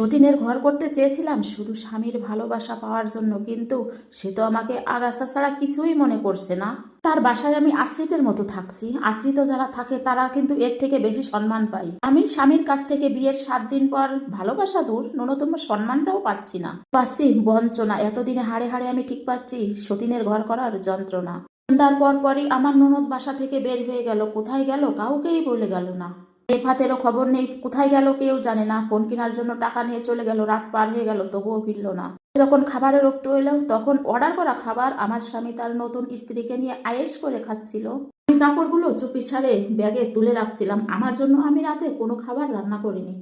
সতীনের ঘর করতে চেয়েছিলাম, শুধু স্বামীর ভালোবাসা পাওয়ার জন্য, কিন্তু সে তো আমাকে আগাছা ছাড়া কিছুই মনে করছে না। তার বাসায় আমি আশ্রিতের মতো থাকছি। আশ্রিত যারা থাকে, তারা কিন্তু এর থেকে বেশি সম্মান পাই আমি স্বামীর কাছ থেকে বিয়ের সাত দিন পর ভালোবাসা দূর, ন্যূনতম সম্মানটাও পাচ্ছি না। পাচ্ছি বঞ্চনা, এতদিনে হাড়ে হাড়ে আমি ঠিক পাচ্ছি সতীনের ঘর করার যন্ত্রণা। সন্ধ্যার পর পরই আমার ননদ বাসা থেকে বের হয়ে গেল, কোথায় গেল কাউকেই বলে গেল না। রেফাতেরও খবর নেই, কোথায় গেল কেউ জানে না। ফোন কেনার জন্য টাকা নিয়ে চলে গেল, রাত পার হয়ে গেল, তবুও ফিরল না। যখন খাবারের রক্ত এলো, তখন অর্ডার করা খাবার আমার স্বামী তার নতুন স্ত্রীকে নিয়ে আয়েস করে খাচ্ছিল। আমি কাপড়গুলো চুপি ছাড়ে ব্যাগে তুলে রাখছিলাম। আমার জন্য আমি রাতে কোনো খাবার রান্না করিনি।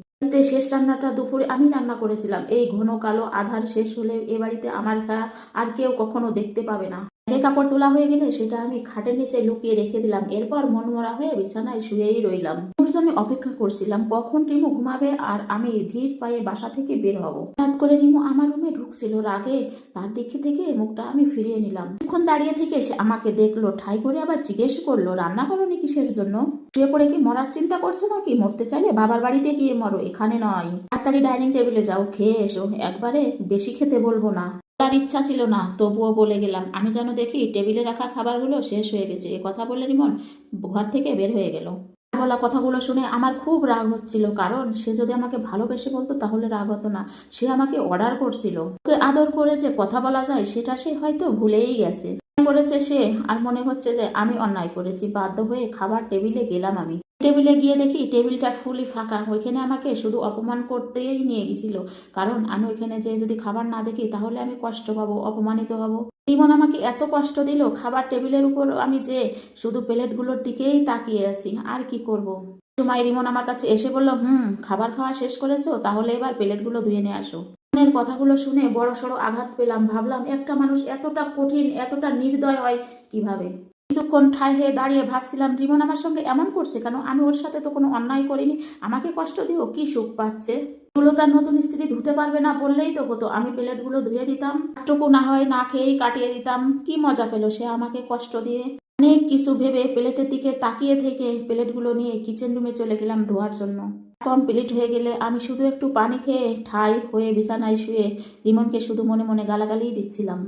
শেষ রান্নাটা দুপুরে আমি রান্না করেছিলাম। এই ঘন কালো আধার শেষ হলে এ বাড়িতে আমার ছাড়া আর কেউ কখনো দেখতে পাবে না। ব্যাগে কাপড় তোলা হয়ে গেলে সেটা আমি খাটের নিচে লুকিয়ে রেখে দিলাম। এরপর মনমরা হয়ে বিছানায় শুয়েই রইলাম। জন্য অপেক্ষা করছিলাম, কখন রিমু ঘুমাবে আর আমি ধীর পায়ে বাসা থেকে বের হব? হঠাৎ করে রিমু আমার রুমে ঢুকছিল রাগে। তার দিকে থেকে মুখটা আমি ফিরিয়ে নিলাম। কিছুক্ষণ দাঁড়িয়ে থেকে সে আমাকে দেখল, ঠাই করে আবার জিজ্ঞেস করল, রান্না করনি কিসের জন্য? শুয়ে পড়ে কি মরার চিন্তা করছ নাকি? মরতে চাইলে বাবার বাড়িতে গিয়ে মরো, এখানে নয়। তাড়াতাড়ি ডাইনিং টেবিলে যাও, খেয়ে এসো। একবারে বেশি খেতে বলব না। তার ইচ্ছা ছিল না, তবুও বলে গেলাম, আমি যেন দেখি টেবিলে রাখা খাবারগুলো শেষ হয়ে গেছে। এ কথা বলে রিমন ঘর থেকে বের হয়ে গেল। বলা কথাগুলো শুনে আমার খুব রাগ হচ্ছিল, কারণ সে যদি আমাকে ভালোবেসে বলতো তাহলে রাগ হতো না। সে আমাকে অর্ডার করছিল। ওকে আদর করে যে কথা বলা যায় সেটা সে হয়তো ভুলেই গেছে। করেছে সে, আর মনে হচ্ছে যে আমি অন্যায় করেছি। বাধ্য হয়ে খাবার টেবিলে গেলাম আমি। টেবিলে গিয়ে দেখি টেবিলটা ফুলি ফাঁকা। ওইখানে আমাকে শুধু অপমান করতেই নিয়ে গেছিল। কারণ আমি ওইখানে যে যদি খাবার না দেখি, তাহলে আমি কষ্ট পাবো, অপমানিত হব। রিমন আমাকে এত কষ্ট দিল, খাবার টেবিলের উপর আমি যে শুধু প্লেটগুলোর দিকেই তাকিয়ে আছি। আর কি করব। সময় রিমন আমার কাছে এসে বলল, হুম, খাবার খাওয়া শেষ করেছ, তাহলে এবার প্লেটগুলো ধুয়ে নিয়ে আসো। মনের কথাগুলো শুনে বড় সড়ো আঘাত পেলাম। ভাবলাম, একটা মানুষ এতটা কঠিন, এতটা নির্দয় হয় কীভাবে? কিছুক্ষণ ঠাই হয়ে দাঁড়িয়ে ভাবছিলাম, রিমন আমার সঙ্গে এমন করছে কেন? আমি ওর সাথে তো কোনো অন্যায় করিনি। আমাকে কষ্ট দিও কি সুখ পাচ্ছে? এগুলো তার নতুন স্ত্রী ধুতে পারবে না বললেই তো হতো। আমি প্লেটগুলো ধুয়ে দিতাম। টুকু না হয় না খেয়েই কাটিয়ে দিতাম। কি মজা পেল সে আমাকে কষ্ট দিয়ে। অনেক কিছু ভেবে প্লেটের দিকে তাকিয়ে থেকে প্লেটগুলো নিয়ে কিচেন রুমে চলে গেলাম ধোয়ার জন্য। কমপ্লিট হয়ে গেলে আমি শুধু একটু পানি খেয়ে ঠাই হয়ে বিছানায় শুয়ে রিমনকে শুধু মনে মনে গালাগালিই দিচ্ছিলাম।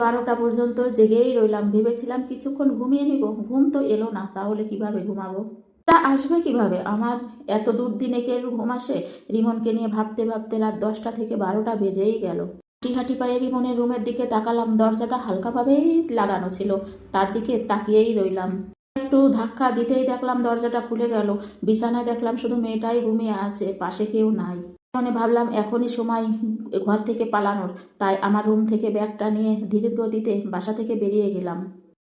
বারোটা পর্যন্ত জেগেই রইলাম। ভেবেছিলাম কিছুক্ষণ ঘুমিয়ে নিব। ঘুম তো এলো না, তাহলে কীভাবে ঘুমাবো? তা আসবে কীভাবে? আমার এত দূর দিনে কে ঘুম আসে? রিমনকে নিয়ে ভাবতে ভাবতে রাত দশটা থেকে বারোটা বেজেই গেল। হাঁটি হাঁটি পায়ে রিমনের রুমের দিকে তাকালাম। দরজাটা হালকাভাবেই লাগানো ছিল। তার দিকে তাকিয়েই রইলাম। একটু ধাক্কা দিতেই দেখলাম দরজাটা খুলে গেল। বিছানায় দেখলাম শুধু মেয়েটাই ঘুমিয়ে আছে, পাশে কেউ নাই। মনে ভাবলাম এখনই সময় ঘর থেকে পালানোর। তাই আমার রুম থেকে ব্যাগটা নিয়ে ধীরে গতিতে বাসা থেকে বেরিয়ে গেলাম।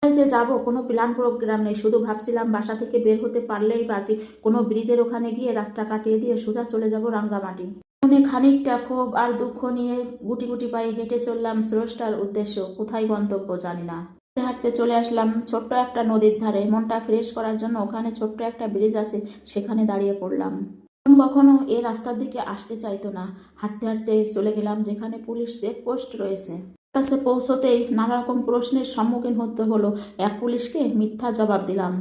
যে যাব, কোনো প্ল্যান প্রোগ্রাম নেই। শুধু ভাবছিলাম বাসা থেকে বের হতে পারলেই বাঁচি কোনো ব্রিজের ওখানে গিয়ে রাতটা কাটিয়ে দিয়ে সোজা চলে যাব রাঙ্গামাটি। মনে খানিকটা ক্ষোভ আর দুঃখ নিয়ে গুটি গুটি পায়ে হেঁটে চললাম স্রষ্টার উদ্দেশ্য। কোথায় গন্তব্য জানি না। হাঁটতে চলে আসলাম ছোট্ট একটা নদীর ধারে। মনটা ফ্রেশ করার জন্য ওখানে ছোট্ট একটা ব্রিজ আছে, সেখানে দাঁড়িয়ে পড়লাম। কখনো এ রাস্তার দিকে আসতে চাইতো না। হাঁটতে হাঁটতে চলে গেলাম যেখানে পুলিশ চেকপোস্ট রয়েছে। কাছে পৌঁছতেই নানা রকম প্রশ্নের সম্মুখীন হতে হলো। এক পুলিশকে মিথ্যা জবাব দিলাম।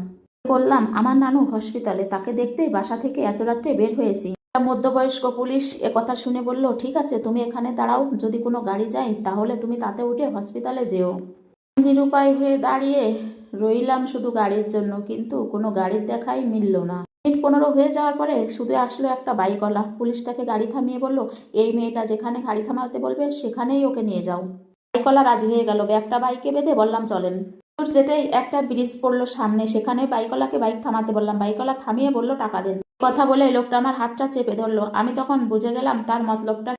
বললাম, আমার নানু হসপিটালে, তাকে দেখতেই বাসা থেকে এত রাত্রে বের হয়েছি। মধ্যবয়স্ক পুলিশ এ কথা শুনে বলল, ঠিক আছে, তুমি এখানে দাঁড়াও। যদি কোনো গাড়ি যায়, তাহলে তুমি তাতে উঠে হসপিটালে যেও। নিরুপায় হয়ে দাঁড়িয়ে রইলাম শুধু গাড়ির জন্য, কিন্তু কোনো গাড়ির দেখাই মিলল না। মিনিট পনেরো হয়ে যাওয়ার পরে শুধু আসলো একটা বাইকওয়ালা। পুলিশ তাকে গাড়ি থামিয়ে বলল, এই মেয়েটা যেখানে গাড়ি থামাতে বলবে, সেখানেই ওকে নিয়ে যাও। বাইকওয়ালা রাজি হয়ে গেল একটা বাইকে বেঁধে বললাম, চলেন। দূর যেতেই একটা ব্রিজ পড়ল সামনে, সেখানে বাইকওয়ালাকে বাইক থামাতে বললাম। বাইকওয়ালা থামিয়ে বলল, টাকা দেন। কথা বলে লোকটা আমার হাতটা চেপে ধরলো। আমি তখন বুঝে গেলাম, তার মতলবটা